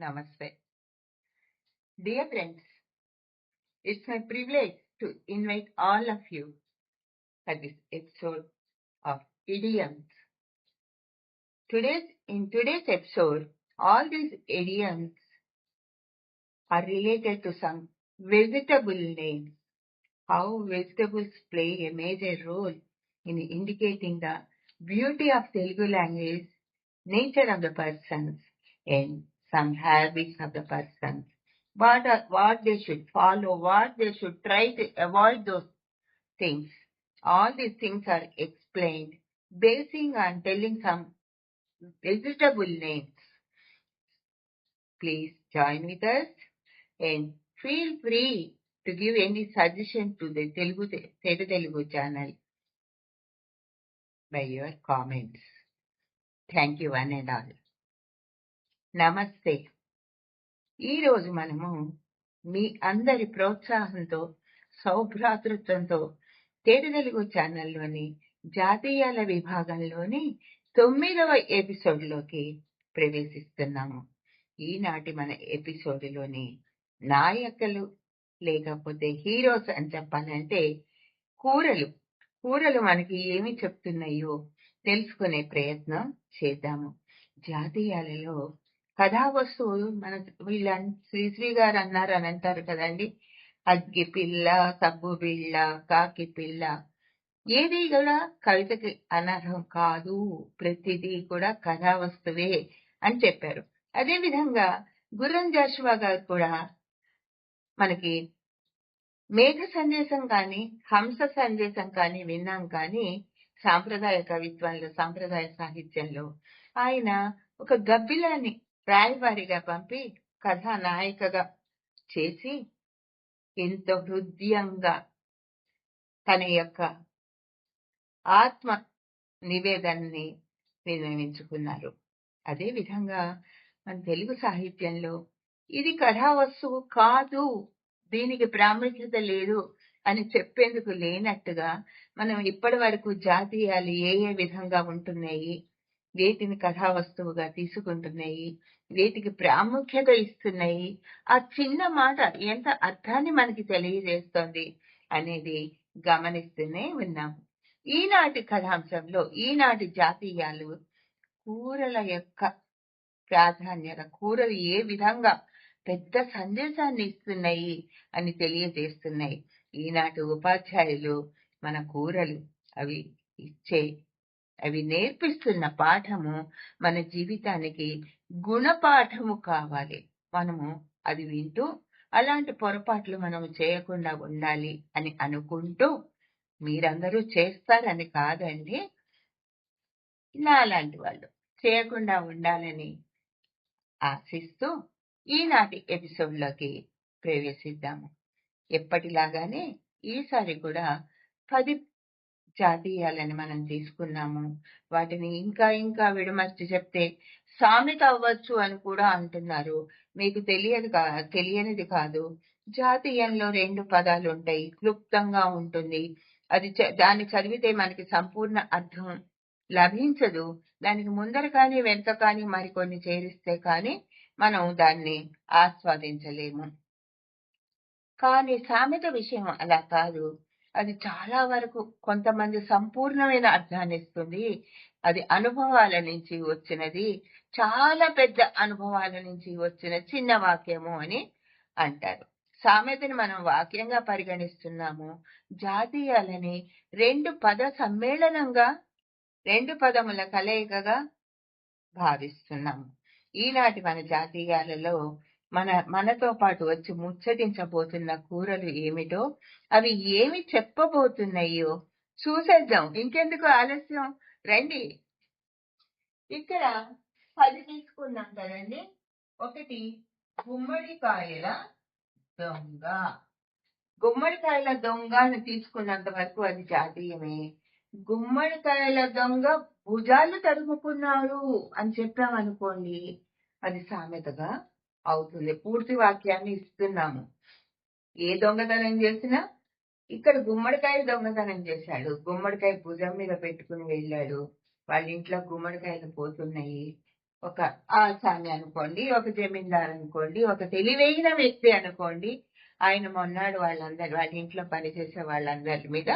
Namaste. Dear friends, it's my privilege to invite all of you for this episode of idioms. Today's, in today's episode, all these idioms are related to some vegetable names. How vegetables play a major role in indicating the beauty of Telugu language, nature of the persons, and some habits of the persons. What are, what they should follow, what they should try to avoid those things. All these things are explained basing on telling some vegetable names. Please join with us and feel free to give any suggestion to the Telugu, Telugu Telugu channel by your comments. Thank you one and all. నమస్తే. ఈరోజు మనము మీ అందరి ప్రోత్సాహంతో సౌభ్రాతృత్వంతో తేడు తెలుగు ఛానల్లోని జాతీయాల విభాగంలోని తొమ్మిదవ ఎపిసోడ్లోకి ప్రవేశిస్తున్నాము. ఈనాటి మన ఎపిసోడ్లోని నాయకులు లేకపోతే హీరోస్ అని చెప్పాలంటే కూరలు. కూరలు మనకి ఏమి చెప్తున్నాయో తెలుసుకునే ప్రయత్నం చేద్దాము. జాతీయాలలో కథా మన వీళ్ళ శ్రీశ్రీ గారు అన్నారు అని అంటారు కదండి. అగ్గి పిల్ల సబ్బు పిల్ల కాకి పిల్ల. ఏది కూడా కవితకి అనర్హం కాదు. ప్రతిదీ కూడా కథా వస్తువే అని చెప్పారు. అదే విధంగా గుర్రం జాషువా గారు కూడా మనకి మేఘ సందేశం కానీ హంస సందేశం కానీ విన్నాం కానీ సాంప్రదాయ కవిత్వంలో సాంప్రదాయ సాహిత్యంలో ఆయన ఒక గబ్బిలాని రాయబారిగా పంపి కథానాయికగా చేసి ఎంతో హృదయంగా తన యొక్క ఆత్మ నివేదనని నిర్ణయించుకున్నారు. అదే విధంగా మన తెలుగు సాహిత్యంలో ఇది కథా వస్తువు కాదు దీనికి ప్రాముఖ్యత లేదు అని చెప్పేందుకు లేనట్టుగా మనం ఇప్పటి వరకు జాతీయాలు ఏ ఏ విధంగా ఉంటున్నాయి వేటిని కథావస్తువుగా తీసుకుంటున్నాయి వేటికి ప్రాముఖ్యత ఇస్తున్నాయి ఆ చిన్న మాట ఎంత అర్థాన్ని మనకి తెలియజేస్తోంది అనేది గమనిస్తూనే ఉన్నాము ఈనాటి కథాంశంలో ఈనాటి జాతీయాలు కూరల యొక్క ప్రాధాన్యత కూరలు ఏ విధంగా పెద్ద సందేశాన్ని ఇస్తున్నాయి అని తెలియజేస్తున్నాయి. ఈనాటి ఉపాధ్యాయులు మన కూరలు అవి ఇచ్చే అవి నేర్పిస్తున్న పాఠము మన జీవితానికి గుణపాఠము కావాలి. మనము అది వింటూ అలాంటి పొరపాట్లు మనము చేయకుండా ఉండాలి అని అనుకుంటూ మీరందరూ చేస్తారని కాదండి. నా లాంటి వాళ్ళు చేయకుండా ఉండాలని ఆశిస్తూ ఈనాటి ఎపిసోడ్లోకి ప్రవేశిద్దాము. ఎప్పటిలాగానే ఈసారి కూడా పది జాతీయాలని మనం తీసుకున్నాము. వాటిని ఇంకా ఇంకా విడమర్చి చెప్తే సామెత అవ్వచ్చు అని కూడా అంటున్నారు. మీకు తెలియదు కా తెలియనిది కాదు. జాతీయంలో రెండు పదాలు ఉంటాయి. క్లుప్తంగా ఉంటుంది. అది దాన్ని చదివితే మనకి సంపూర్ణ అర్థం లభించదు. దానికి ముందర కానీ వెనుక కానీ మరికొన్ని చేరిస్తే కానీ మనం దాన్ని ఆస్వాదించలేము. కానీ సామెత విషయం అలా కాదు. అది చాలా వరకు కొంతమంది సంపూర్ణమైన అర్థాన్ని ఇస్తుంది. అది అనుభవాల నుంచి వచ్చినది. చాలా పెద్ద అనుభవాల నుంచి వచ్చిన చిన్న వాక్యము అని అంటారు. సామెతని మనం వాక్యంగా పరిగణిస్తున్నాము. జాతీయాలని రెండు పద సమ్మేళనంగా రెండు పదముల కలయికగా భావిస్తున్నాము. ఈనాటి మన జాతీయాలలో మన మనతో పాటు వచ్చి ముచ్చటించబోతున్న కూరలు ఏమిటో అవి ఏమి చెప్పబోతున్నాయో చూసేద్దాం. ఇంకెందుకు ఆలస్యం? రండి. ఇక్కడ పది తీసుకున్నాం కదండి. ఒకటి గుమ్మడికాయల దొంగ. గుమ్మడికాయల దొంగ అని తీసుకున్నంత వరకు అది జాతీయమే. గుమ్మడికాయల దొంగ భుజాలు తరుముకున్నారు అని చెప్పామనుకోండి అది సామెతగా అవుతుంది. పూర్తి వాక్యాన్ని ఇస్తున్నాము. ఏ దొంగతనం చేసినా ఇక్కడ గుమ్మడికాయ దొంగతనం చేశాడు. గుమ్మడికాయ భుజం మీద పెట్టుకుని వెళ్ళాడు. వాళ్ళ ఇంట్లో గుమ్మడికాయలు పోతున్నాయి. ఒక ఆసామి అనుకోండి ఒక జమీందార్ అనుకోండి ఒక తెలివైన వ్యక్తి అనుకోండి ఆయన మొన్నాడు వాళ్ళందరి వాళ్ళ ఇంట్లో పనిచేసే వాళ్ళందరి మీద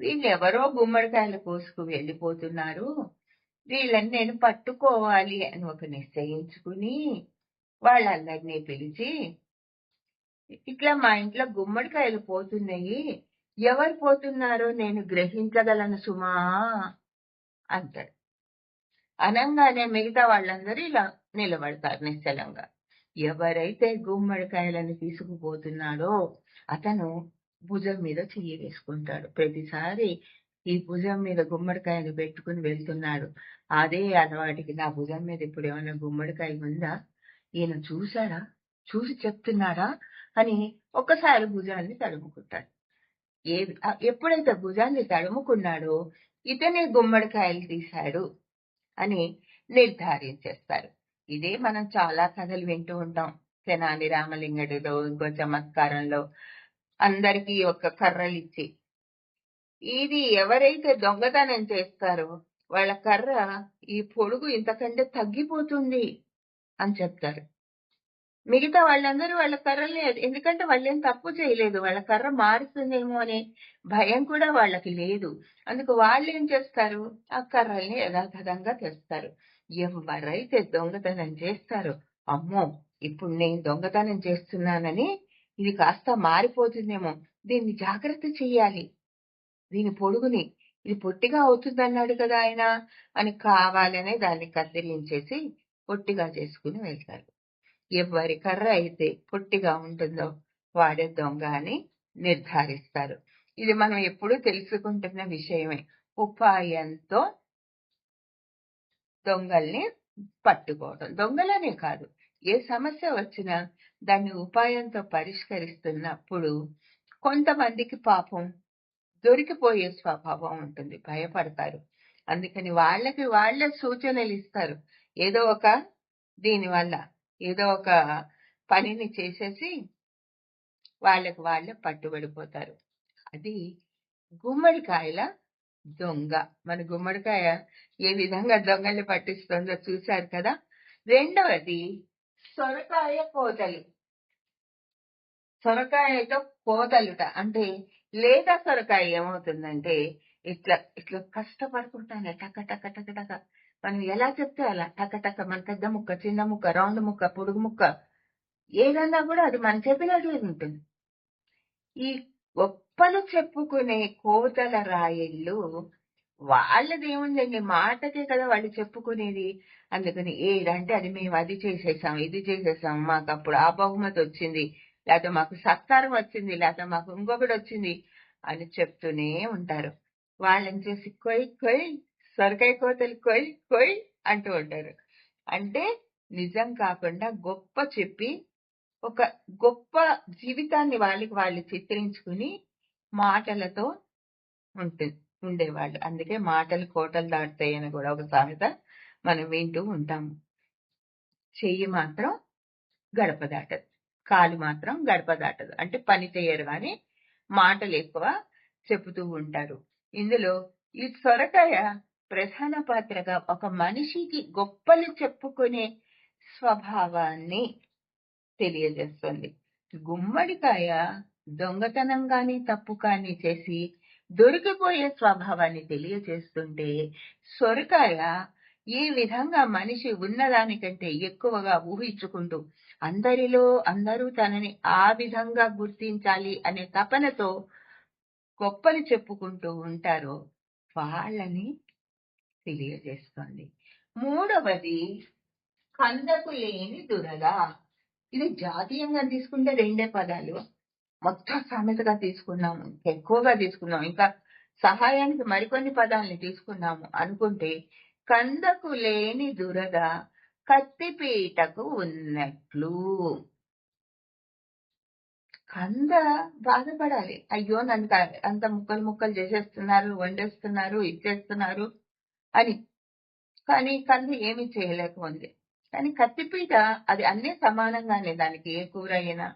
వీళ్ళు ఎవరో గుమ్మడికాయలు కోసుకు వెళ్ళిపోతున్నారు. వీళ్ళని నేను పట్టుకోవాలి అని ఒక నిశ్చయించుకుని వాళ్ళందరినీ పిలిచి ఇట్లా మా ఇంట్లో గుమ్మడికాయలు పోతున్నాయి. ఎవరు పోతున్నారో నేను గ్రహించగలను సుమా అంటాడు. అనంగానే మిగతా వాళ్ళందరూ ఇలా నిలబడతారు నిశ్చలంగా. ఎవరైతే గుమ్మడికాయలను తీసుకుపోతున్నాడో అతను భుజం మీద చెయ్యి వేసుకుంటాడు. ప్రతిసారి ఈ భుజం మీద గుమ్మడికాయలు పెట్టుకుని వెళ్తున్నాడు. అదే అలవాటికి నా భుజం మీద ఇప్పుడు ఏమైనా గుమ్మడికాయ ఉందా? ఈయన చూశాడా చూసి చెప్తున్నాడా అని ఒక్కసారి భుజాన్ని తడుముకుంటాడు. ఏ ఎప్పుడైతే భుజాన్ని తడుముకున్నాడో ఇతనే గుమ్మడికాయలు తీశాడు అని నిర్ధారించేస్తారు. ఇదే మనం చాలా కథలు వింటూ ఉంటాం. తెనాలి రామలింగడిలో ఇంకో చమత్కారంలో అందరికీ ఒక కర్రలు ఇచ్చి ఇది ఎవరైతే దొంగతనం చేస్తారో వాళ్ళ కర్ర ఈ పొడుగు ఇంతకంటే తగ్గిపోతుంది. అని చెప్తారు. మిగతా వాళ్ళందరూ వాళ్ళ కర్రల్ని ఎందుకంటే వాళ్ళేం తప్పు చేయలేదు. వాళ్ళ కర్ర మారుతుందేమో అనే భయం కూడా వాళ్ళకి లేదు. అందుకు వాళ్ళు ఏం చేస్తారు? ఆ కర్రల్ని యథాతథంగా తెస్తారు. ఎవరైతే దొంగతనం చేస్తారో అమ్మో ఇప్పుడు నేను దొంగతనం చేస్తున్నానని ఇది కాస్త మారిపోతుందేమో. దీన్ని జాగ్రత్త చెయ్యాలి. దీని పొడుగుని ఇది పొట్టిగా అవుతుందన్నాడు కదా ఆయన అని కావాలనే దాన్ని కత్తిరించేసి పొట్టిగా చేసుకుని వెళ్తారు ఎవరి కర్ర అయితే పొట్టిగా ఉంటుందో వాడే దొంగ అని నిర్ధారిస్తారు. ఇది మనం ఎప్పుడూ తెలుసుకుంటున్న విషయమే. ఉపాయంతో దొంగల్ని పట్టుకోవడం దొంగలనే కాదు. ఏ సమస్య వచ్చినా దాన్ని ఉపాయంతో పరిష్కరిస్తున్నప్పుడు కొంతమందికి పాపం దొరికిపోయే స్వభావం ఉంటుంది. భయపడతారు. అందుకని వాళ్ళకి వాళ్ళే సూచనలు ఇస్తారు ఏదో ఒక దీని వల్ల ఏదో ఒక పనిని చేసేసి వాళ్ళకి వాళ్ళే పట్టుబడిపోతారు. అది గుమ్మడికాయల దొంగ. మన గుమ్మడికాయ ఏ విధంగా దొంగల్ని పట్టిస్తుందో చూశారు కదా? రెండవది సొరకాయ కోతలు. సొరకాయతో కోతలుట అంటే లేదా సొరకాయ ఏమవుతుందంటే ఇట్లా ఇట్లా కష్టపడుకుంటానే టక టక టక టక మనం ఎలా చెప్తే అలా. టక టక మన పెద్ద ముక్క చిన్న ముక్క రౌండ్ ముక్క పొడుగు ముక్క. ఏదన్నా కూడా అది మనం చెప్పినట్టు ఉంటుంది. ఈ గొప్పలు చెప్పుకునే కోతల రాయిళ్ళు వాళ్ళది ఏముందండి మాటకే కదా వాళ్ళు చెప్పుకునేది. అందుకని ఏదంటే అది మేము అది చేసేసాం ఇది చేసేసాం మాకు అప్పుడు ఆ బహుమతి వచ్చింది. లేకపోతే మాకు సత్కారం వచ్చింది లేకపోతే మాకు ఇంకొకటి వచ్చింది అని చెప్తూనే ఉంటారు. వాళ్ళని చూసి కొయ్ కొయ్ సొరకాయ కోతలు కొయ్ కొయ్ అంటూ ఉంటారు. అంటే నిజం కాకుండా గొప్ప చెప్పి ఒక గొప్ప జీవితాన్ని వాళ్ళకి వాళ్ళు చిత్రించుకుని మాటలతో ఉంటుంది ఉండేవాళ్ళు. అందుకే మాటలు కోటలు దాటుతాయని కూడా ఒక సామెత మనం వింటూ ఉంటాము చెయ్యి మాత్రం గడప దాటదు కాలు మాత్రం గడప దాటదు. అంటే పని చేయరు కానీ మాటలు ఎక్కువ చెబుతూ ఉంటారు. ఇందులో ఈ సొరకాయ ప్రధాన పాత్రగా ఒక మనిషికి గొప్పలు చెప్పుకునే స్వభావాన్ని తెలియజేస్తుంది. గుమ్మడికాయ దొంగతనం కానీ తప్పు కానీ చేసి దొరికిపోయే స్వభావాన్ని తెలియజేస్తుంటే సొరకాయ ఈ విధంగా మనిషి ఉన్నదానికంటే ఎక్కువగా ఊహించుకుంటూ అందరిలో అందరూ తనని ఆ విధంగా గుర్తించాలి అనే తపనతో గొప్పలు చెప్పుకుంటూ ఉంటారో వాళ్ళని తెలియజేస్తుంది. మూడవది కందకు లేని దురద. ఇది జాతీయంగా తీసుకుంటే రెండే పదాలు. మొత్తం సామెతగా తీసుకున్నాము. ఎక్కువగా తీసుకున్నాము. ఇంకా సహాయానికి మరికొన్ని పదాలని తీసుకున్నాము అనుకుంటే కందకు లేని దురద కత్తిపీటకు ఉన్నట్లు. కంద బాధపడాలి. అయ్యో నన్ను అంత ముక్కలు ముక్కలు చేసేస్తున్నారు వండేస్తున్నారు ఇచ్చేస్తున్నారు. అని. కానీ కన్ను ఏమీ చేయలేకపోయింది. కానీ కత్తిపీట అది అన్నీ సమానంగానే దానికి ఏ కూర అయినా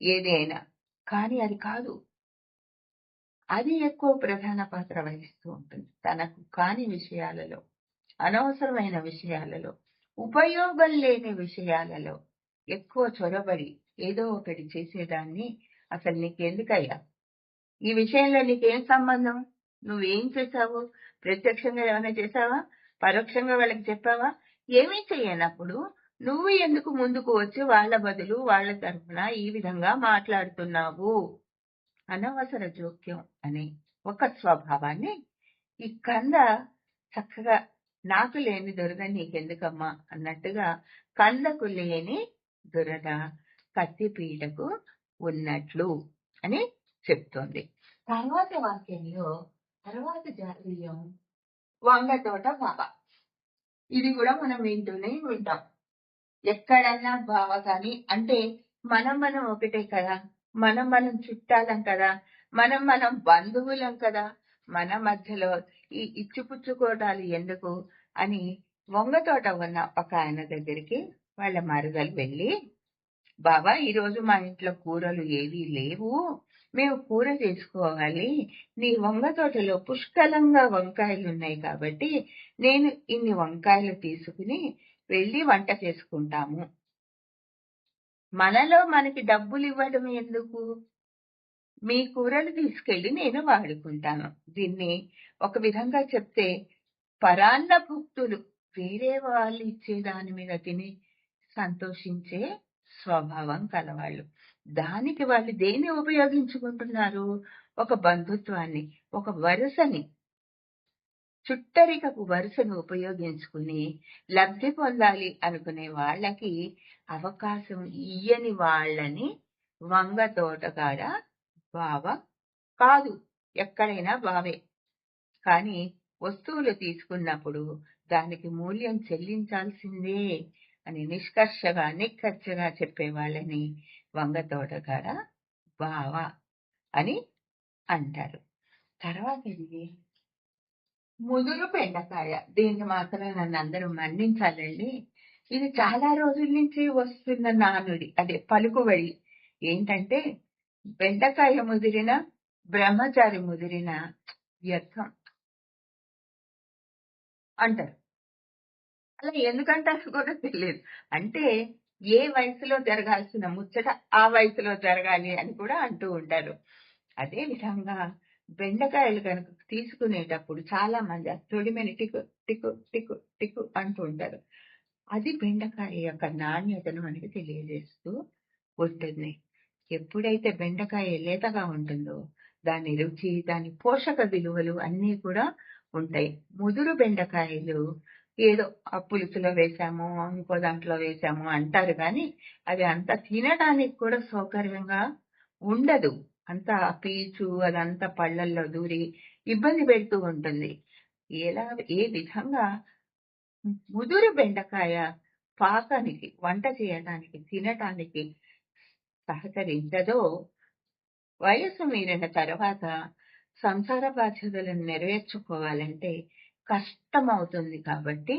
ఏది అయినా. కానీ అది కాదు. అది ఎక్కువ ప్రధాన పాత్ర వహిస్తూ ఉంటుంది తనకు కాని విషయాలలో అనవసరమైన విషయాలలో ఉపయోగం లేని విషయాలలో ఎక్కువ చొరబడి ఏదో ఒకటి చేసేదాన్ని అసలు నీకెందుకయ్యా? ఈ విషయంలో నీకేం సంబంధం? నువ్వేం చేశావు? ప్రత్యక్షంగా ఏమైనా చేశావా? పరోక్షంగా వాళ్ళకి చెప్పావా? ఏమీ చెయ్యనప్పుడు నువ్వు ఎందుకు ముందుకు వచ్చి వాళ్ళ బదులు వాళ్ళ తరఫున ఈ విధంగా మాట్లాడుతున్నావు? అనవసర జోక్యం అనే ఒక స్వభావాన్ని ఈ కంద చక్కగా నాకు లేని దొరద నీకెందుకమ్మా అన్నట్టుగా కందకు లేని దురద కత్తిపీటకు ఉన్నట్లు అని చెప్తోంది. తర్వాత వాక్యంలో తర్వాత జాతీయం వంగ తోట బావ ఇది కూడా మనం వింటూనే వింటాం ఎక్కడన్నా బావ కానీ అంటే మనం మనం ఒకటే కదా మనం మనం చుట్టాలం కదా మనం మనం బంధువులం కదా మన మధ్యలో ఈ ఇచ్చిపుచ్చుకోవటాలు ఎందుకు అని వంగ తోట ఉన్న ఒక ఆయన దగ్గరికి వాళ్ళ మరదలు వెళ్ళి బాబా ఈరోజు మా ఇంట్లో కూరలు ఏవీ లేవు మేము కూర చేసుకోవాలి. నీ వంగ తోటలో పుష్కలంగా వంకాయలు ఉన్నాయి కాబట్టి నేను ఇన్ని వంకాయలు తీసుకుని వెళ్ళి వంట చేసుకుంటాము. మనలో మనకి డబ్బులు ఇవ్వడం ఎందుకు? మీ కూరలు తీసుకెళ్ళి నేను వాడుకుంటాను. దీన్ని ఒక విధంగా చెప్తే పరాన్న భక్తులు వేరే వాళ్ళు ఇచ్చే దాని మీద తిని సంతోషించే స్వభావం కలవాళ్ళు. దానికి వాళ్ళు దేన్ని ఉపయోగించుకుంటున్నారు? ఒక బంధుత్వాన్ని ఒక వరుసని. చుట్టరికపు వరుసను ఉపయోగించుకుని లబ్ధి పొందాలి అనుకునే వాళ్ళకి అవకాశం ఇయ్యని వాళ్ళని వంగ తోటగాడ బావ కాదు ఎక్కడైనా బావే. కానీ వస్తువులు తీసుకున్నప్పుడు దానికి మూల్యం చెల్లించాల్సిందే అని నిష్కర్షగా నిక్కచ్చగా చెప్పే వాళ్ళని వంగ తోటకాడ బావ అని అంటారు. తర్వాత ఇది ముదురు బెండకాయ. దీన్ని మాత్రం నన్ను అందరూ మన్నించాలండి. ఇది చాలా రోజుల నుంచి వస్తున్న నానుడి అదే పలుకుబడి. ఏంటంటే బెండకాయ ముదిరిన బ్రహ్మచారి ముదిరిన వ్యర్థం అంటారు. అలా ఎందుకంటారు కూడా తెలియదు. అంటే ఏ వయసులో జరగాల్సిన ముచ్చట ఆ వయసులో జరగాలి అని కూడా అంటూ ఉంటారు అదే విధంగా బెండకాయలు కనుక తీసుకునేటప్పుడు చాలా మంది ఆ టిక్కు టికు టికు టికు టికు అంటూ ఉంటారు అది బెండకాయ యొక్క నాణ్యతను మనకి తెలియజేస్తూ ఉంటుంది. ఎప్పుడైతే బెండకాయ లేతగా ఉంటుందో దాని రుచి దాని పోషక విలువలు అన్నీ కూడా ఉంటాయి. ముదురు బెండకాయలు ఏదో ఆ పులుసులో వేసాము ఇంకో దాంట్లో వేసాము అంటారు కానీ అది అంత తినడానికి కూడా సౌకర్యంగా ఉండదు. అంత పీచు అదంతా పళ్ళల్లో దూరి ఇబ్బంది పెడుతూ ఉంటుంది. ఎలా ఏ విధంగా ముదురు బెండకాయ పాకానికి వంట చేయడానికి తినటానికి సహకరించదో వయసు మీరిన తర్వాత సంసార బాధ్యతలను నెరవేర్చుకోవాలంటే కష్టమవుతుంది కాబట్టి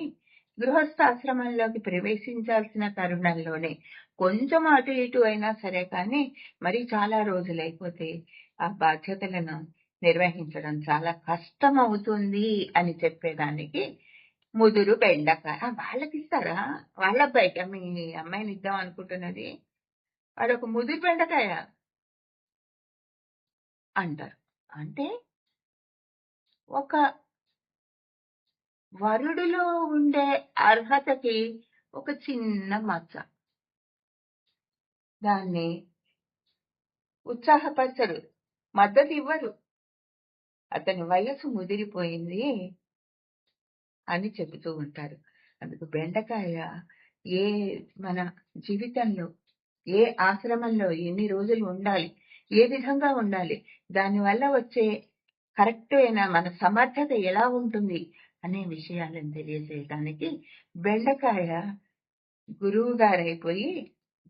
గృహస్థాశ్రమంలోకి ప్రవేశించాల్సిన తరుణంలోనే కొంచెం అటు ఇటు అయినా సరే కానీ మరి చాలా రోజులైపోతే ఆ బాధ్యతలను నిర్వహించడం చాలా కష్టం అవుతుంది అని చెప్పేదానికి ముదురు బెండకాయ. వాళ్ళకి ఇస్తారా? వాళ్ళ అబ్బాయికి మీ అమ్మాయిని ఇద్దాం అనుకుంటున్నది? వాడొక ముదురు బెండకాయ అంటారు. అంటే ఒక వరుడులో ఉండే అర్హతకి ఒక చిన్న మచ్చ. దాన్ని ఉత్సాహపరచరు మద్దతు ఇవ్వరు అతని వయసు ముదిరిపోయింది అని చెబుతూ ఉంటారు. అందుకు బెండకాయ ఏ మన జీవితంలో ఏ ఆశ్రమంలో ఎన్ని రోజులు ఉండాలి ఏ విధంగా ఉండాలి దానివల్ల వచ్చే కరెక్ట్ అయిన మన సమర్థత ఎలా ఉంటుంది అనే విషయాలను తెలియజేయటానికి బెండకాయ గురువు గారైపోయి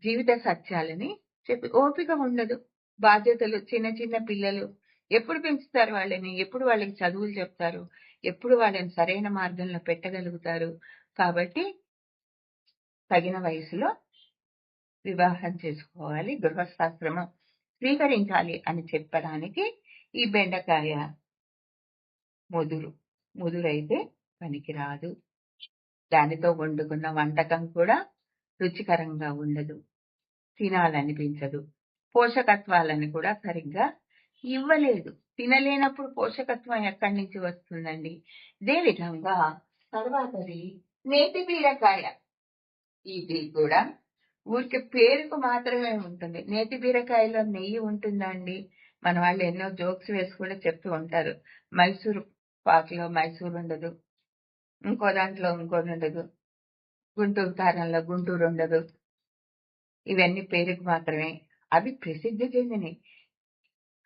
జీవిత సత్యాలని చెప్పి ఓపిక ఉండదు. బాధ్యతలు చిన్న చిన్న పిల్లలు ఎప్పుడు పెంచుతారు వాళ్ళని? ఎప్పుడు వాళ్ళకి చదువులు చెప్తారు? ఎప్పుడు వాళ్ళని సరైన మార్గంలో పెట్టగలుగుతారు? కాబట్టి తగిన వయసులో వివాహం చేసుకోవాలి గృహస్థాశ్రమం స్వీకరించాలి అని చెప్పడానికి ఈ బెండకాయ ముదురు. ముదురైతే పనికిరాదు. దానితో వండుకున్న వంటకం కూడా రుచికరంగా ఉండదు. తినాలనిపించదు. పోషకత్వాలను కూడా సరిగ్గా ఇవ్వలేదు. తినలేనప్పుడు పోషకత్వం ఎక్కడి నుంచి వస్తుందండి? ఇదే విధంగా తర్వాతది నేతి బీరకాయ. ఇది కూడా ఊరికి పేరుకు మాత్రమే ఉంటుంది. నేతి బీరకాయలో నెయ్యి ఉంటుందండి మన వాళ్ళు ఎన్నో జోక్స్ వేసి కూడా చెప్తూ ఉంటారు. మైసూరు పాక్లో మైసూర్ ఉండదు. ఇంకో దాంట్లో ఇంకోటి ఉండదు. గుంటూరు కారంలో గుంటూరు ఉండదు. ఇవన్నీ పేరుకు మాత్రమే. అవి ప్రసిద్ధి చెందినవి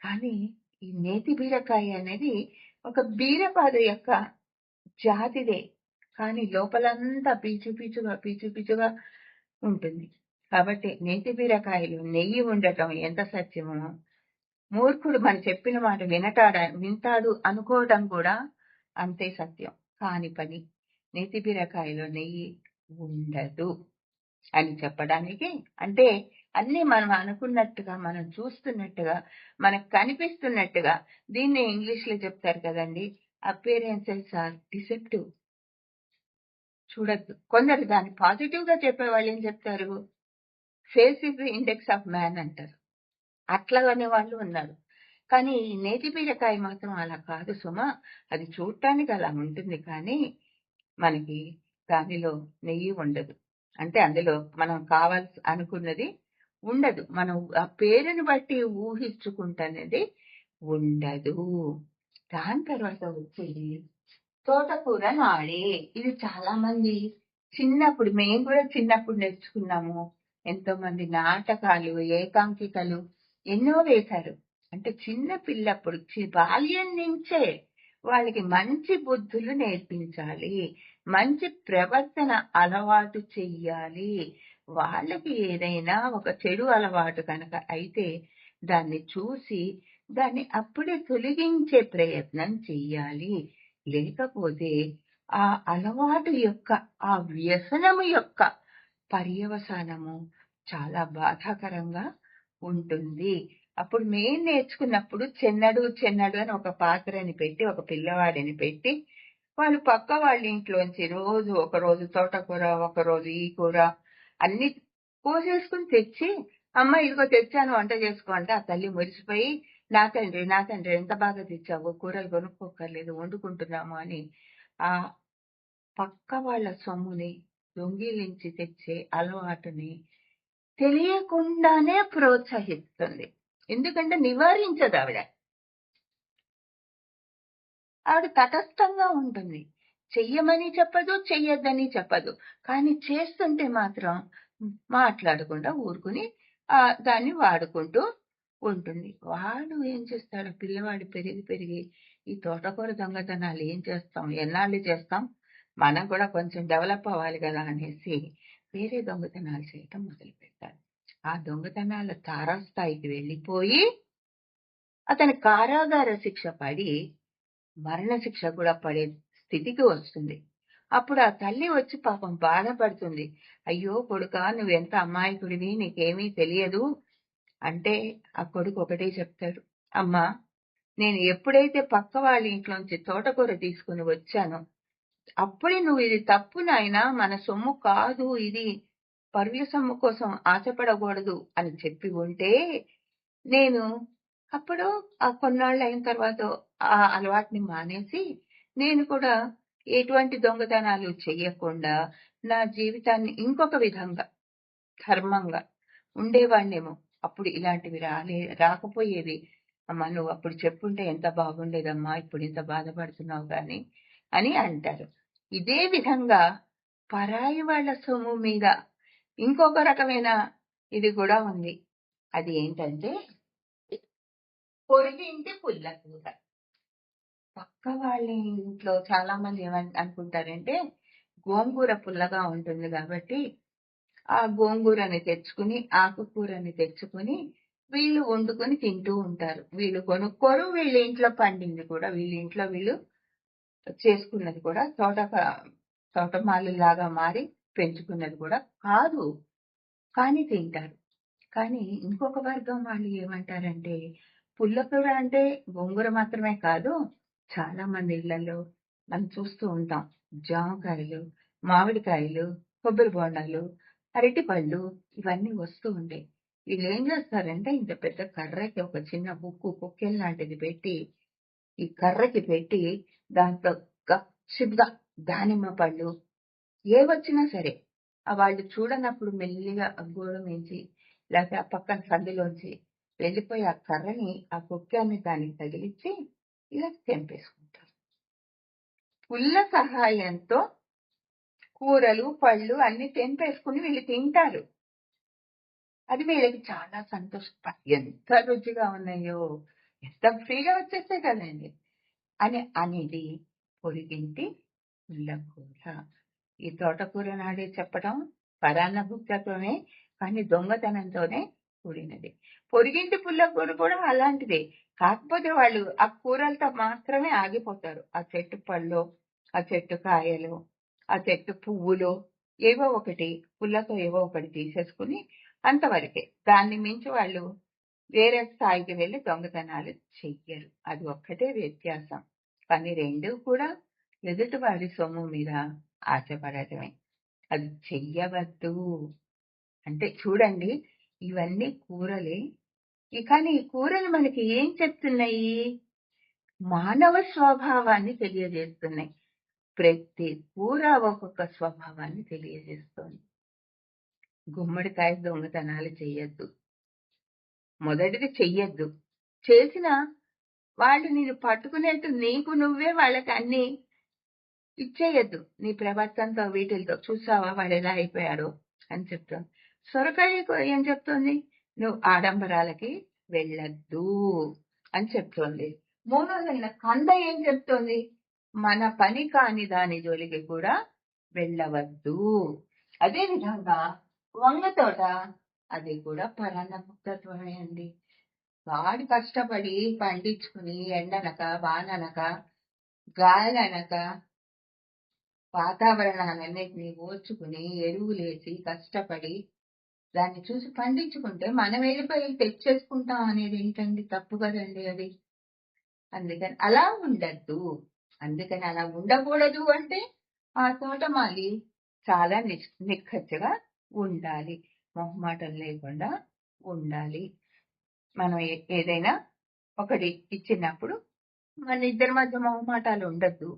కానీ ఈ నేతి బీరకాయ అనేది ఒక బీరపాద యొక్క జాతిదే. కానీ లోపలంతా పీచు పీచుగా పీచు పీచుగా ఉంటుంది. కాబట్టి నేతి బీరకాయలు నెయ్యి ఉండటం ఎంత సత్యమో మూర్ఖుడు మన చెప్పిన మాట వినటాడ వింటాడు అనుకోవటం కూడా అంతే సత్యం. కాని పని నేతి బీరకాయలో నెయ్యి ఉండదు అని చెప్పడానికి. అంటే అన్ని మనం అనుకున్నట్టుగా మనం చూస్తున్నట్టుగా మనకు కనిపిస్తున్నట్టుగా దీన్ని ఇంగ్లీష్లో చెప్తారు కదండి. Appearances are deceptive. చూడద్దు. కొందరు దాన్ని పాజిటివ్గా చెప్పే వాళ్ళు ఏం చెప్తారు? Face is the index of man అంటారు. అట్లా వాళ్ళు ఉన్నారు. కానీ ఈ నేతి బీరకాయ మాత్రం అలా కాదు సుమ. అది చూడటానికి అలా ఉంటుంది కానీ మనకి దానిలో నెయ్యి ఉండదు. అంటే అందులో మనం కావాల్సి అనుకున్నది ఉండదు. మనం ఆ పేరుని బట్టి ఊహించుకుంటున్నది ఉండదు. దాని తర్వాత వచ్చేది తోటకూర నాడే ఇది చాలా మంది చిన్నప్పుడు మేము కూడా చిన్నప్పుడు నేర్చుకున్నాము. ఎంతో మంది నాటకాలు ఏకాంకికలు ఎన్నో వేశారు. అంటే చిన్న పిల్లప్పుడు బాల్యం నుంచే వాళ్ళకి మంచి బుద్ధులు నేర్పించాలి. మంచి ప్రవర్తన అలవాటు చెయ్యాలి. వాళ్ళకి ఏదైనా ఒక చెడు అలవాటు కనుక అయితే దాన్ని చూసి దాన్ని అప్పుడే తొలగించే ప్రయత్నం చెయ్యాలి. లేకపోతే ఆ అలవాటు యొక్క ఆ వ్యసనము యొక్క పర్యవసానము చాలా బాధాకరంగా ఉంటుంది. అప్పుడు మేము నేర్చుకున్నప్పుడు చెన్నడు చెన్నడు అని ఒక పాత్రని పెట్టి ఒక పిల్లవాడిని పెట్టి వాళ్ళు పక్క వాళ్ళ ఇంట్లోంచి రోజు ఒక రోజు తోటకూర ఒక రోజు ఈ కూర అన్ని కోసేసుకుని తెచ్చి అమ్మ ఇదిగో తెచ్చాను వంట చేసుకో అంటే ఆ తల్లి మురిసిపోయి నా తండ్రి నా తండ్రి ఎంత బాగా తెచ్చావు? కూరలు కొనుక్కోకర్లేదు వండుకుంటున్నాము అని ఆ పక్క వాళ్ళ సొమ్ముని దొంగిలించి తెచ్చే అలవాటుని తెలియకుండానే ప్రోత్సహిస్తుంది. ఎందుకంటే నివారించదు ఆవిడ. ఆవిడ తటస్థంగా ఉంటుంది. చెయ్యమని చెప్పదు చెయ్యొద్దని చెప్పదు. కానీ చేస్తుంటే మాత్రం మాట్లాడకుండా ఊరుకుని ఆ దాన్ని వాడుకుంటూ ఉంటుంది. వాడు ఏం చేస్తాడు? పిల్లవాడు పెరిగి పెరిగి ఈ తోటకూర దొంగతనాలు ఏం చేస్తాం? ఎన్నాళ్ళు చేస్తాం? మనం కూడా కొంచెం డెవలప్ అవ్వాలి కదా అనేసి వేరే దొంగతనాలు చేయటం మొదలు పెడతాడు ఆ దొంగతనాల తారాస్థాయికి వెళ్ళిపోయి అతని కారాగార శిక్ష పడి మరణ శిక్ష కూడా పడే స్థితికి వస్తుంది. అప్పుడు ఆ తల్లి వచ్చి పాపం బాధపడుతుంది. అయ్యో కొడుకా ఎంత అమాయకుడివి నీకేమీ తెలియదు అంటే ఆ కొడుకు ఒకటే చెప్తాడు. అమ్మా నేను ఎప్పుడైతే పక్క వాళ్ళ ఇంట్లోంచి తోటకూర తీసుకుని వచ్చానో అప్పుడే నువ్వు ఇది తప్పు నాయనా మన సొమ్ము కాదు ఇది. పరుల సొమ్ము కోసం ఆశపడకూడదు అని చెప్పి ఉంటే నేను అప్పుడు ఆ కొన్నాళ్ళు అయిన తర్వాత ఆ అలవాటుని మానేసి నేను కూడా ఎటువంటి దొంగతనాలు చెయ్యకుండా నా జీవితాన్ని ఇంకొక విధంగా ధర్మంగా ఉండేవాడినేమో అప్పుడు ఇలాంటివి రాలే రాకపోయేవి. అమ్మా నువ్వు అప్పుడు చెప్పుంటే ఎంత బాగుండేదమ్మా ఇప్పుడు ఇంత బాధపడుతున్నావు కానీ అని అంటారు. ఇదే విధంగా పరాయి వాళ్ళ సొమ్ము మీద ఇంకొక రకమైన ఇది కూడా ఉంది. అది ఏంటంటే పొరుగింటి పుల్ల కూర. పక్క వాళ్ళ ఇంట్లో చాలా మంది ఏమని అనుకుంటారంటే గోంగూర పుల్లగా ఉంటుంది కాబట్టి ఆ గోంగూరని తెచ్చుకుని ఆకుకూరని తెచ్చుకుని వీళ్ళు వండుకొని తింటూ ఉంటారు. వీళ్ళు కొనుక్కోరు వీళ్ళ ఇంట్లో పండింది కూడా వీళ్ళ ఇంట్లో వీళ్ళు చేసుకున్నది కూడా తోట తోటమాలి లాగా మారి పెంచుకున్నది కూడా కాదు. కానీ తింటారు. కానీ ఇంకొక వర్గం వాళ్ళు ఏమంటారంటే పుల్లకూర అంటే గోంగూర మాత్రమే కాదు చాలా మంది ఇళ్ళలో మనం చూస్తూ ఉంటాం. జామకాయలు మామిడికాయలు కొబ్బరి బోండాలు అరటిపళ్ళు ఇవన్నీ వస్తూ ఉండే వీళ్ళు ఏం చేస్తారంటే ఇంత పెద్ద కర్రకి ఒక చిన్న బుక్కు కుక్కెల్ లాంటిది పెట్టి ఈ కర్రకి పెట్టి దాంట్లో గప్సిప్గా దానిమ్మ పళ్ళు ఏ వచ్చినా సరే వాళ్ళు చూడనప్పుడు మెల్లిగా ఆ గోడ మించి లేకపోతే ఆ పక్కన సందులోంచి వెళ్ళిపోయి ఆ కర్రని ఆ కొక్కాన్ని దానికి తగిలించి ఇలా తెంపేసుకుంటారు. పుల్ల సహాయంతో కూరలు పళ్ళు అన్ని తెంపేసుకుని వీళ్ళు తింటారు. అది వీళ్ళకి చాలా సంతోషం. ఎంత రుచిగా ఉన్నాయో ఎంత ఫ్రీగా వచ్చేస్తాయి కదండి. అని అనేది పొరిగింటి పుల్లకూర ఈ తోటకూర నాడే చెప్పడం పరాన్న భుక్తతోనే కానీ దొంగతనంతోనే కూడినది. పొరిగింటి పుల్లకూర కూడా అలాంటిదే. కాకపోతే వాళ్ళు ఆ కూరలతో మాత్రమే ఆగిపోతారు. ఆ చెట్టు పళ్ళు ఆ చెట్టు కాయలు ఆ చెట్టు పువ్వులు ఏవో ఒకటి పుల్లతో ఏవో ఒకటి తీసేసుకుని అంతవరకే. దాన్ని మించి వాళ్ళు వేరే స్థాయికి వెళ్ళి దొంగతనాలు చెయ్యరు. అది ఒక్కటే వ్యత్యాసం. కానీ రెండు కూడా ఎదుటివారి సొమ్ము మీద ఆశపడటమే. అది చెయ్యవద్దు. అంటే చూడండి ఇవన్నీ కూరలే. కానీ ఈ కూరలు మనకి ఏం చెప్తున్నాయి? మానవ స్వభావాన్ని తెలియజేస్తున్నాయి. ప్రతి కూర ఒక్కొక్క స్వభావాన్ని తెలియజేస్తుంది. గుమ్మడికాయ దొంగతనాలు చెయ్యొద్దు. మొదటిది చెయ్యొద్దు. చేసిన వాళ్ళు నేను పట్టుకునేట్టు నీకు నువ్వే వాళ్ళకి అన్ని ఇచ్చేయద్దు. నీ ప్రవర్తనతో వీటితో చూసావా వాళ్ళు ఎలా అయిపోయారు అని చెప్తాను సొరకాయ ఏం చెప్తుంది? నువ్వు ఆడంబరాలకి వెళ్ళద్దు అని చెప్తోంది. మూడోదైన కంద ఏం చెప్తోంది? మన పని కాని దాని జోలికి కూడా వెళ్ళవద్దు. అదే విధంగా వంగ తోట అది కూడా పరాన్న ముక్తత్వమే అండి. వాడు కష్టపడి పండించుకుని ఎండనక వాననక గాలనక వాతావరణాలన్నిటినీ ఓర్చుకుని ఎరువులేసి కష్టపడి దాన్ని చూసి పండించుకుంటే మనం వెళ్ళిపోయి తెచ్చేసుకుంటాం అనేది ఏంటండి? తప్పు కదండి అది. అందుకని అలా ఉండద్దు. అందుకని అలా ఉండకూడదు అంటే ఆ తోటమాలి చాలా నిక్కచ్చగా ఉండాలి. మొహమాటం లేకుండా ఉండాలి. మనం ఏదైనా ఒకటి ఇచ్చినప్పుడు మన ఇద్దరి మధ్య మొహమాటాలు ఉండద్దు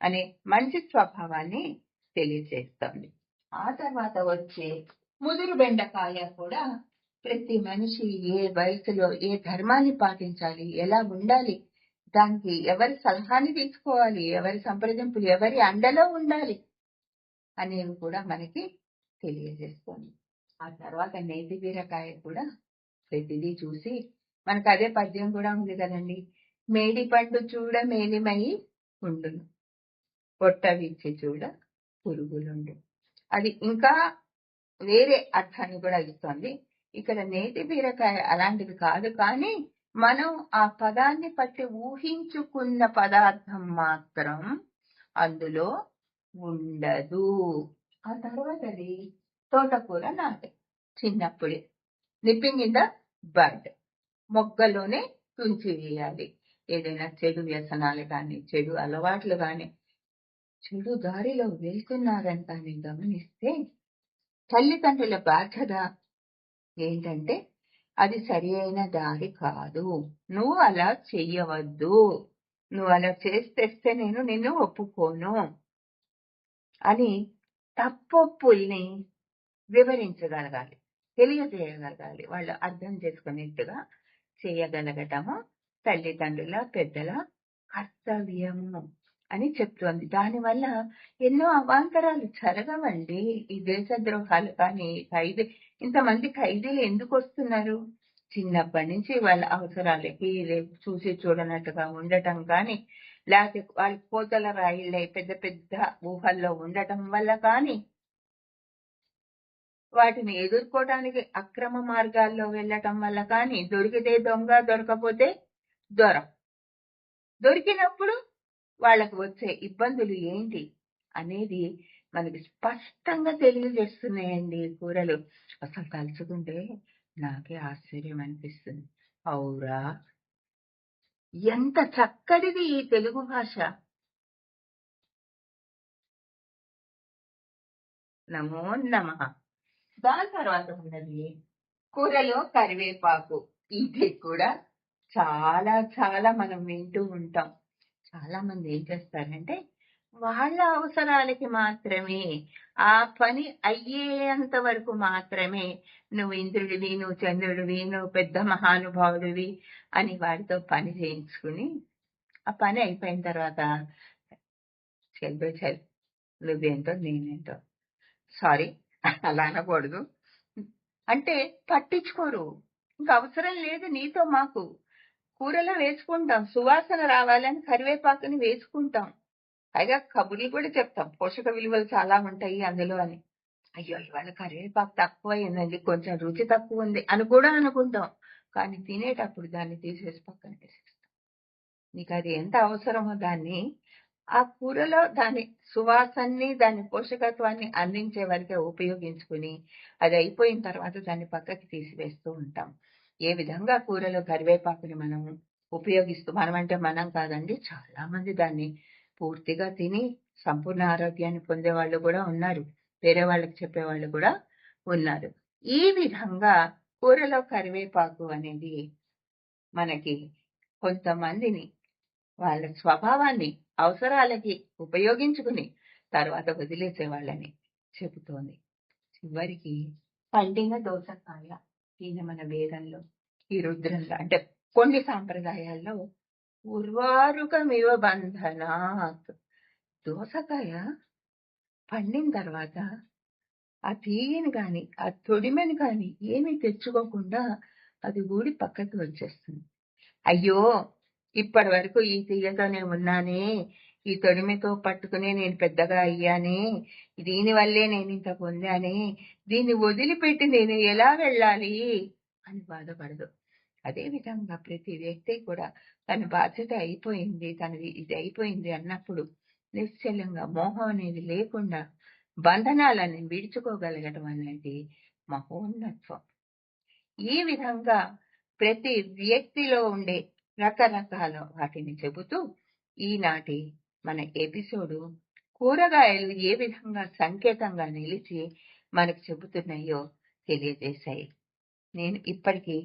అనే మంచి స్వభావాన్ని తెలియజేస్తుంది. ఆ తర్వాత వచ్చే ముదురు బెండకాయ కూడా ప్రతి మనిషి ఏ వయసులో ఏ ధర్మాన్ని పాటించాలి ఎలా ఉండాలి దానికి ఎవరి సలహాని తీసుకోవాలి ఎవరి సంప్రదింపులు ఎవరి అండలో ఉండాలి అనేవి కూడా మనకి తెలియజేస్తుంది. ఆ తర్వాత నేతి బీరకాయ కూడా ప్రతిదీ చూసి మనకు అదే పద్యం కూడా ఉంది కదండి. మేడి పండు చూడ మేలిమై ఉండును. పొట్ట విచ్చి చూడ పురుగులుండు. అది ఇంకా వేరే అర్థాన్ని కూడా ఇస్తుంది. ఇక్కడ నేతి బీరకాయ అలాంటిది కాదు కానీ మనం ఆ పదాన్ని పట్టి ఊహించుకున్న పదార్థం మాత్రం అందులో ఉండదు. ఆ తర్వాతది తోటకూర నాటే. చిన్నప్పుడే. నిప్పింగ్ ఇన్ ద బర్డ్ మొగ్గలోనే తుంచి వేయాలి. ఏదైనా చెడు వ్యసనాలు కానీ చెడు అలవాట్లు కానీ చెడు దారిలో వెళ్తున్నారని కానీ గమనిస్తే తల్లిదండ్రుల బాధ్యత ఏంటంటే అది సరి అయిన దారి కాదు. నువ్వు అలా చెయ్యవద్దు. నువ్వు అలా చేస్తే నేను నిన్ను ఒప్పుకోను అని తప్పొప్పుల్ని వివరించగలగాలి. తెలియజేయగలగాలి. వాళ్ళు అర్థం చేసుకునేట్టుగా చేయగలగటము. తల్లిదండ్రుల పెద్దల కర్తవ్యము అని చెప్తోంది. దానివల్ల ఎన్నో అవాంతరాలు జరగవండి. ఈ దేశద్రోహాలు కానీ ఖైదీ ఇంతమంది ఖైదీలు ఎందుకు వస్తున్నారు? చిన్నప్పటి నుంచి వాళ్ళ అవసరాలకి రేపు చూసి చూడనట్టుగా ఉండటం కానీ లేకపోతే వాళ్ళ కోతల రాయిళ్ళే పెద్ద పెద్ద ఊహల్లో ఉండటం వల్ల కానీ వాటిని ఎదుర్కోవటానికి అక్రమ మార్గాల్లో వెళ్ళటం వల్ల కానీ దొరికితే దొంగ దొరకపోతే దొర. దొరికినప్పుడు వాళ్ళకు వచ్చే ఇబ్బందులు ఏంటి అనేది మనకి స్పష్టంగా తెలియజేస్తున్నాయండి కూరలు. అసలు తలుచుకుంటే నాకే ఆశ్చర్యం అనిపిస్తుంది. అవురా! ఎంత చక్కటిది ఈ తెలుగు భాష. నమో నమ. దాని తర్వాత ఉన్నది కూరలో కరివేపాకు. ఇది కూడా చాలా చాలా మనం వింటూ ఉంటాం. చాలా మంది ఏం చేస్తారంటే వాళ్ళ అవసరాలకి మాత్రమే ఆ పని అయ్యేంత వరకు మాత్రమే నువ్వు ఇంద్రుడివి నువ్వు చంద్రుడివి నువ్వు పెద్ద మహానుభావుడివి అని వాడితో పని చేయించుకుని ఆ పని అయిపోయిన తర్వాత చెల్లు చెల్ నువ్వేంటో నేనేంటో. సారీ అలా అనకూడదు. అంటే పట్టించుకోరు. ఇంకా అవసరం లేదు నీతో మాకు. కూరలో వేసుకుంటాం. సువాసన రావాలని కరివేపాకుని వేసుకుంటాం. పైగా కబుర్లు కూడా చెప్తాం. పోషక విలువలు చాలా ఉంటాయి అందులో అని. అయ్యో ఇవాళ కరివేపాకు తక్కువ అయిందండి కొంచెం రుచి తక్కువ ఉంది అని కూడా అనుకుంటాం. కానీ తినేటప్పుడు దాన్ని తీసేసి పక్కన వేసేస్తాం నీకు అది ఎంత అవసరమో దాన్ని ఆ కూరలో దాని సువాసనని దాని పోషకత్వాన్ని అందించే వరకే ఉపయోగించుకుని అది అయిపోయిన తర్వాత దాన్ని పక్కకి తీసివేస్తూ ఉంటాం. ఏ విధంగా కూరలో కరివేపాకుని మనం ఉపయోగిస్తూ మనం అంటే మనం కాదండి చాలా మంది దాన్ని పూర్తిగా తిని సంపూర్ణ ఆరోగ్యాన్ని పొందే వాళ్ళు కూడా ఉన్నారు. వేరే వాళ్ళకి చెప్పే వాళ్ళు కూడా ఉన్నారు. ఈ విధంగా కూరలో కరివేపాకు అనేది మనకి కొంతమందిని వాళ్ళ స్వభావాన్ని అవసరాలకి ఉపయోగించుకుని తర్వాత వదిలేసే వాళ్ళని చెబుతోంది. చివరికి పండిన దోసకాయ ఈయన మన వేదంలో ఈ రుద్రంలో అంటే కొన్ని సాంప్రదాయాల్లో ఉర్వారుకమివ బంధనాత్. దోసకాయ పండిన తర్వాత ఆ తీగని కానీ ఆ తొడిమని కానీ ఏమీ తెచ్చుకోకుండా అది ఊడి పక్కకి వచ్చేస్తుంది. అయ్యో! ఇప్పటి వరకు ఈ తీగతోనే ఉన్నానే. ఈ తొడిమితో పట్టుకునే నేను పెద్దగా అయ్యానే. దీని వల్లే నేను ఇంత పొందానే. దీన్ని వదిలిపెట్టి నేను ఎలా వెళ్ళాలి అని బాధపడదు. అదేవిధంగా ప్రతి వ్యక్తి కూడా తన బాధ్యత అయిపోయింది తనది ఇది అయిపోయింది అన్నప్పుడు నిశ్చలంగా మోహం అనేది లేకుండా బంధనాలని విడుచుకోగలగటం అనేది మహోన్నత్వం. ఈ విధంగా ప్రతి వ్యక్తిలో ఉండే రకరకాల వాటిని చెబుతూ ఈనాటి మన ఎపిసోడు కూరగాయలు ఏ విధంగా సంకేతంగా నిలిచి మనకు చెబుతున్నాయో తెలియజేశాయి. నేను ఇప్పటికీ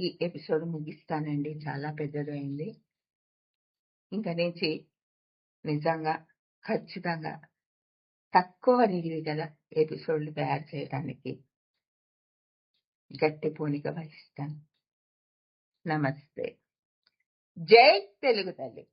ఈ ఎపిసోడ్ ముగిస్తానండి. చాలా పెద్దదైంది ఇంకా నుంచి నిజంగా ఖచ్చితంగా తక్కువ నిడివి గల ఎపిసోడ్లు తయారు చేయడానికి గట్టి పోనిక వహిస్తాను. నమస్తే. జై తెలుగు తల్లి.